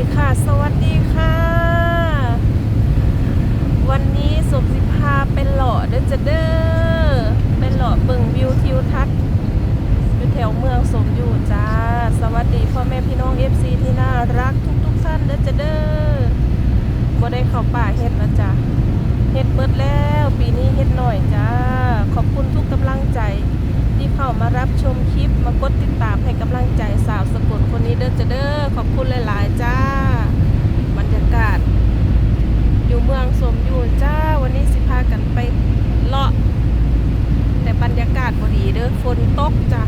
ดีค่ะ สวัสดีค่ะ วันนี้สมสิพาเป็นหล่อเด้อจะเด้อเป็นหล่อเบิ่งวิวทิวทัศน์อยู่แถวเมืองสมอยู่จ้า สวัสดีพ่อแม่พี่น้อง FC ที่น่ารักทุกทุกๆท่านเด้อจะเด้อบ่ได้เข้าป่าเฮ็ดแล้วจ้ะเฮ็ดเบิดแล้วปีนี้เฮ็ดหน่อยจ้า ขอบคุณทุกกำลังใจที่เข้ามารับชมคลิปมากดติดตามให้กำลังใจสาวสกุลคนนี้เด้อจะเด้อขอบคุณหลายๆ จ้า บรรยากาศ อยู่เมืองสมอยู่จ้า วันนี้สิพากันไปเลาะ แต่บรรยากาศพอดีเด้อ ฝนตกจ้ะ